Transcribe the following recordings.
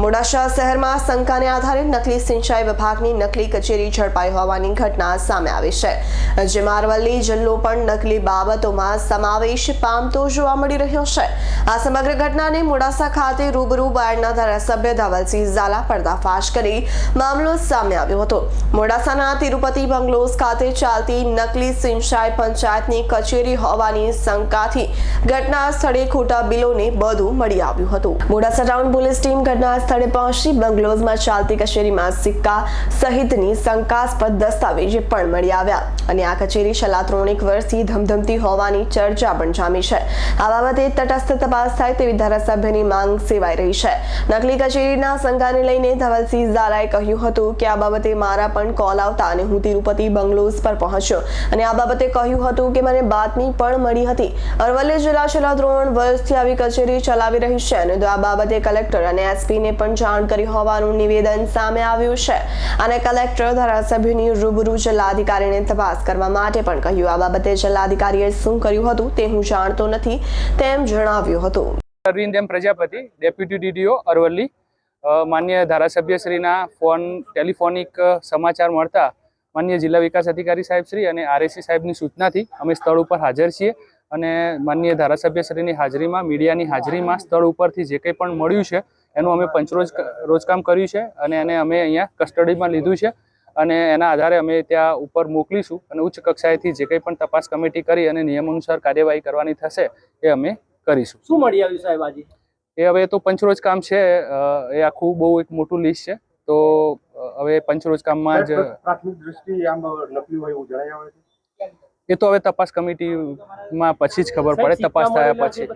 મોડાસા શહેરમાં શંકાને આધારે નકલી સિંચાઈ વિભાગની નકલી કચેરી ઝડપાઈ હોવાની ઘટના સામે આવી છે. જેમાં અરવલ્લી જિલ્લો પણ નકલી બાબતોમાં સમાવેશ પામતો જોવા મળી રહ્યો છે. આ સમગ્ર ઘટનાને મોડાસા ખાતે રૂબરૂ બાયડના ધારાસભ્ય ધવલસિંહ ઝાલા પર્દાફાશ કરી મામલો સામે આવ્યો હતો. મોડાસાના તિરુપતિ બંગલોઝ ખાતે ચાલતી નકલી સિંચાઈ પંચાયતની કચેરી હોવાની શંકાથી ઘટના સ્થળે ખોટા બિલોને બધું મળી આવ્યું હતું. મોડાસા ટાઉન પોલીસ ટીમ ઘટના સ્થળે પહોંચી બંગલોઝમાં ચાલતી કચેરીમાં સિક્કા સહિતની શંકાસ્પદ દસ્તાવેજ પણ મળી આવ્યા. અને આ કચેરી છેલ્લા ત્રણેક વર્ષથી ધમધમતી હોવાની ચર્ચા પણ જામી છે. આ બાબતે તટસ્થ તપાસ થાય તેવી ધારાસભ્યની માંગ સેવાઈ રહી છે. નકલી કચેરીના શંકાને લઈને ધવલસિંહ ઝાલાએ કહ્યું હતું કે આ બાબતે મારા પણ કોલ આવતા અને હું તિરુપતિ બંગલોઝ પર પહોંચ્યો. અને આ બાબતે કહ્યું હતું કે મને બાતમી પણ મળી હતી. અરવલ્લી જિલ્લા છેલ્લા ત્રણ વર્ષથી આવી કચેરી ચલાવી રહી છે અને આ બાબતે કલેક્ટર અને એસપીને પણ જાણ કરી હોવાનું નિવેદન સામે આવ્યું છે. અને કલેક્ટર ધારાસભ્યની રૂબરૂ જિલ્લાધિકારીને તપાસ કરવા માટે પણ કહ્યું. આ બાબતે જિલ્લાધિકારીએ શું કર્યું હતું તે હું જાણતો નથી તેમ જણાવ્યું હતું. Arvind M Prajapati, deputy DDO Aravalli. માન્ય ધારાસભ્યશ્રીના ફોન, ટેલિફોનિક સમાચાર મળતા માન્ય જિલ્લા વિકાસ અધિકારી સાહેબ શ્રી અને આરએસી સાહેબની સૂચનાથી અમે સ્થળ ઉપર હાજર છીએ અને માન્ય ધારાસભ્યશ્રીની હાજરીમાં, મીડિયાની હાજરીમાં સ્થળ ઉપરથી જે કંઈ પણ મળ્યું છે એનું અમે પંચરોજ રોજકામ કર્યું છે અને એને અમે અહીંયા કસ્ટડીમાં લીધું છે અને એના આધારે અમે ત્યાં ઉપર મોકલીશું અને ઉચ્ચ કક્ષાએથી જે કંઈ પણ તપાસ કમિટી કરી અને નિયમ અનુસાર કાર્યવાહી કરવાની થશે એ અમે કરીશું. શું મળી આવ્યું સાહેબ આજે? એ હવે તો પંચરોજ કામ છે અ, એ આખું બહુ એક મોટું લિસ્ટ છે. તો હવે પંચરોજ કામમાં જ પ્રાથમિક દ્રષ્ટિ આમ નકલી હોય એવું જણાય આવે છે? એ તો હવે તપાસ કમિટીમાં પછી જ ખબર પડે તપાસ થયા પછી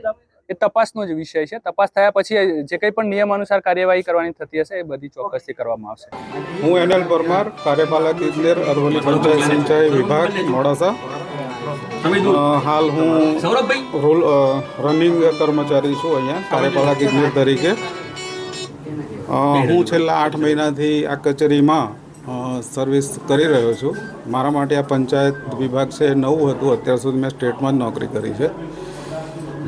એ તપાસનો જ વિષય છે. તપાસ થયા પછી જે કંઈ પણ નિયમ અનુસાર કાર્યવાહી કરવાની થતી હશે એ બધી ચોક્કસથી કરવામાં આવશે. હું એનએલ પરમાર, કાર્યપાલક ઇજનેર, અરવલ્લી પંચાયત સિંચાઈ વિભાગ, મોડાસા. હાલ હું રોલ રનિંગ કર્મચારી છું અહીંયા, કાર્યપાલક ઇજનેર તરીકે. હું છેલ્લા આઠ મહિનાથી આ કચેરીમાં સર્વિસ કરી રહ્યો છું. મારા માટે આ પંચાયત વિભાગ છે નવું હતું. અત્યાર સુધી મેં સ્ટેટમાં જ નોકરી કરી છે.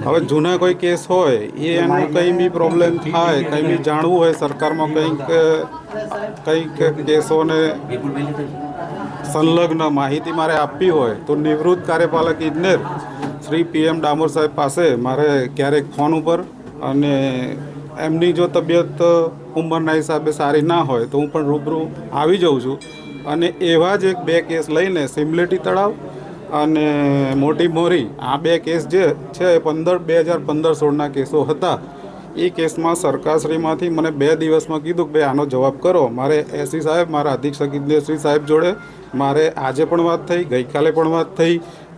હવે જૂના કોઈ કેસ હોય, એ એનું કંઈ બી પ્રોબ્લેમ થાય, કંઈ બી જાણવું હોય, સરકારમાં કંઈક કંઈક કેસોને સંલગ્ન માહિતી મારે આપવી હોય, તો નિવૃત્ત કાર્યપાલક ઇજનેર શ્રી પીએમ ડામોર સાહેબ પાસે મારે ક્યારેક ફોન ઉપર અને એમની જો તબિયત ઉંમરના હિસાબે સારી ના હોય, તો હું પણ રૂબરૂ આવી જાઉં છું. અને એવા જ એક બે કેસ લઈને સિમલેટી તળાવ અને મોટી મોરી, આ બે કેસ જે છે એ પંદર, બે હજાર પંદર સોળના કેસો હતા. એ કેસમાં સરકારશ્રીમાંથી મને બે દિવસમાં કીધું કે ભાઈ આનો જવાબ કરો. મારે એસી સાહેબ, મારા અધિક્ષક ઇન્દ્રશ્રી સાહેબ જોડે મારે આજે પણ વાત થઈ, ગઈકાલે પણ વાત થઈ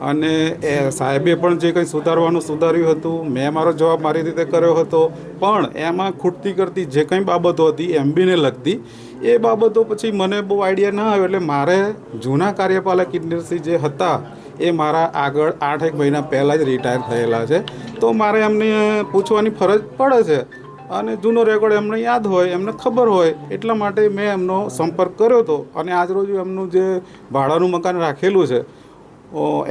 અને એ સાહેબે પણ જે કંઈ સુધારવાનું સુધાર્યું હતું, મેં મારો જવાબ મારી રીતે કર્યો હતો. પણ એમાં ખૂટતી કરતી જે કંઈ બાબતો હતી, એમબીને લગતી, એ બાબતો પછી મને બહુ આઈડિયા ના આવ્યો. એટલે મારે જૂના કાર્યપાલક ઇજનેરશ્રી જે હતા એ મારા આગળ આઠ એક મહિના પહેલાં જ રિટાયર થયેલા છે. તો મારે એમને પૂછવાની ફરજ પડે છે. અને જૂનો રેકોર્ડ એમને યાદ હોય એમને ખબર હોય એટલા માટે મેં એમનો સંપર્ક કર્યો હતો. અને આજરોજ એમનું જે ભાડાનું મકાન રાખેલું છે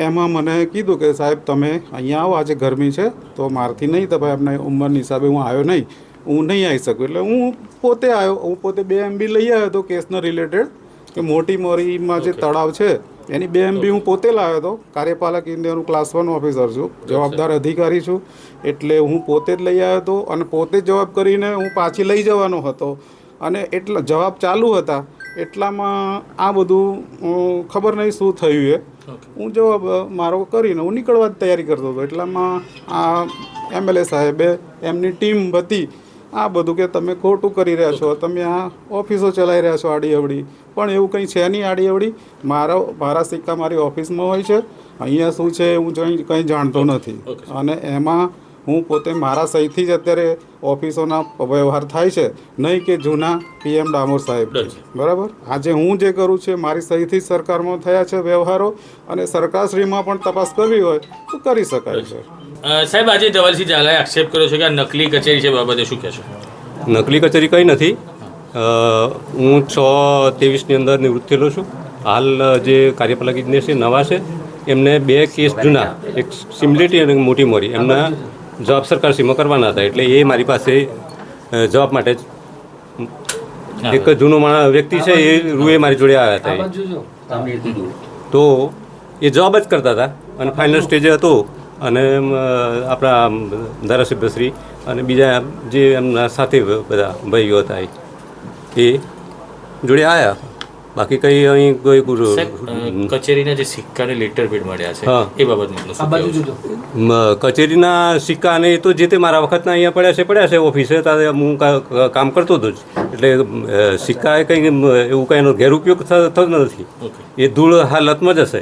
એમાં મને કીધું કે સાહેબ તમે અહીંયા આવો આજે ગરમી છે તો મારથી નહીં તો ભાઈ એમને ઉંમરની હિસાબે હું આવ્યો નહીં. હું નહીં આવી શકું. એટલે હું પોતે આવ્યો હું પોતે બે એમબી લઈ આવ્યો હતો કેસના રિલેટેડ કે મોટી મોરીમાં જે તળાવ છે એની બે એમબી હું પોતે લાવ્યો હતો. કાર્યપાલક ઇન્ડિયાનું ક્લાસ વન ઓફિસર છું. જવાબદાર અધિકારી છું. એટલે હું પોતે જ લઈ આવ્યો હતો અને પોતે જ જવાબ કરીને હું પાછી લઈ જવાનો હતો. અને એટલા જવાબ ચાલુ હતા. એટલામાં આ બધું ખબર નહીં શું થયું એ. હું જવાબ મારો કરીને હું નીકળવા જ તૈયારી કરતો હતો. એટલામાં આ એમએલએ સાહેબે એમની ટીમ હતી આ બધું કે તમે ખોટું કરી રહ્યા છો તમે આ ઓફિસો ચલાવી રહ્યા છો આડી અવડી પણ એવું કંઈ છે નહીં આડી અવડી મારો મારા સિક્કા મારી ઓફિસમાં હોય છે. અહીંયા શું છે હું કંઈ કંઈ જાણતો નથી. અને એમાં હું પોતે મારા સહીથી જ અત્યારે ઓફિસોના વ્યવહાર થાય છે. નહીં કે જૂના પીએમ ડામોર સાહેબ બરાબર? આજે હું જે કરું છું મારી સહીથી જ સરકારમાં થયા છે વ્યવહારો. અને સરકારશ્રીમાં પણ તપાસ કરવી હોય તો કરી શકાય છે. સાહેબ આજે ધવલસિંહ ઝાલાએ આક્ષેપ કર્યો છે કે આ નકલી કચેરી છે બાબતે શું કહેશો? નકલી કચેરી કંઈ નથી. હું છ ત્રેવીસની અંદર નિવૃત્ત થયેલો છું. હાલ જે કાર્યપાલક ઇજનેર છે નવા છે એમને બે કેસ જૂના એક સિમ્યુલેટી અને મોટી મોરી. એમના જવાબ સીમો કરવાના હતા એટલે એ મારી પાસે જવાબ માટે જ એક જૂનો માણસ વ્યક્તિ છે એ રૂએ મારી જોડે આવ્યા હતા. તો એ જવાબ જ કરતા હતા. અને ફાઇનલ સ્ટેજે હતો. અને આપણા ધારાસભ્યશ્રી અને બીજા જે એમના સાથે બધા ભાઈઓ હતા એ જોડે આવ્યા બાકી કંઈ અહીં કોઈ કચેરીના જે સિક્કાને લેટર પેડ મળ્યા છે એ બાબતનું આપનું શું કહેવું છે? મ, કચેરીના સિક્કા અને એ તો જે તે મારા વખતના અહીંયા પડ્યા છે પડ્યા છે ઓફિસે ત્યારે હું કામ કરતો હતો જ. એટલે સિક્કા એ કંઈ એવું કંઈ એનો ગેરઉપયોગ થતો નથી. એ ધૂળ હાલતમાં જ હશે.